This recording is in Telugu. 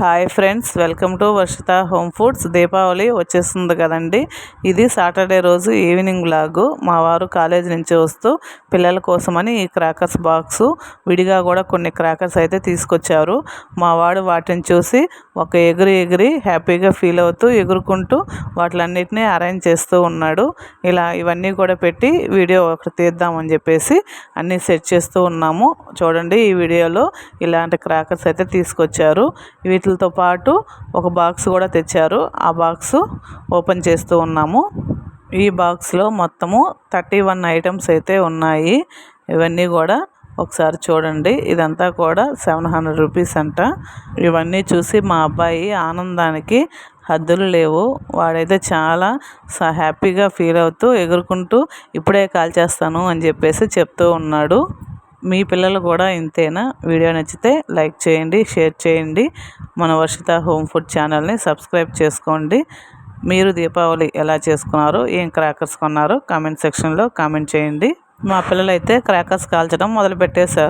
Hi friends welcome to Varshitha Home Foods. Deepavali వచ్చేస్తుంది కదండి. ఇది సాటర్డే రోజు ఈవినింగ్ లాగు. మా వారు కాలేజ్ నుంచి వస్తూ పిల్లల కోసమని ఈ క్రాకర్స్ బాక్సు విడిగా కూడా కొన్ని క్రాకర్స్ అయితే తీసుకొచ్చారు. మా వాడు వాటిని చూసి ఒక ఎగిరి ఎగిరి హ్యాపీగా ఫీల్ అవుతూ ఎగురుకుంటూ వాటిలన్నిటినీ అరేంజ్ చేస్తూ ఉన్నాడు. ఇలా ఇవన్నీ కూడా పెట్టి వీడియో ఒకటి తీద్దామని చెప్పేసి అన్నీ సెట్ చేస్తూ ఉన్నాము. చూడండి ఈ వీడియోలో ఇలాంటి క్రాకర్స్ అయితే తీసుకొచ్చారు. వీటి వీటితో పాటు ఒక బాక్స్ కూడా తెచ్చారు. ఆ బాక్స్ ఓపెన్ చేస్తూ ఉన్నాము. ఈ బాక్స్లో మొత్తము థర్టీ వన్ ఐటమ్స్ అయితే ఉన్నాయి. ఇవన్నీ కూడా ఒకసారి చూడండి. ఇదంతా కూడా సెవెన్ హండ్రెడ్ రూపీస్ అంట. ఇవన్నీ చూసి మా అబ్బాయి ఆనందానికి హద్దులు లేవు. వాడైతే చాలా హ్యాపీగా ఫీల్ అవుతూ ఎగురుకుంటూ ఇప్పుడే కాల్ చేస్తాను అని చెప్పేసి చెప్తూ ఉన్నాడు. మీ పిల్లలు కూడా ఇంతేనా? వీడియో నచ్చితే లైక్ చేయండి షేర్ చేయండి. మన వర్షిత హోమ్ ఫుడ్ ఛానల్ని సబ్స్క్రైబ్ చేసుకోండి. మీరు దీపావళి ఎలా చేసుకున్నారో ఏం క్రాకర్స్ కొన్నారో కామెంట్ సెక్షన్లో కామెంట్ చేయండి. మా పిల్లలైతే క్రాకర్స్ కాల్చడం మొదలుపెట్టేశారు.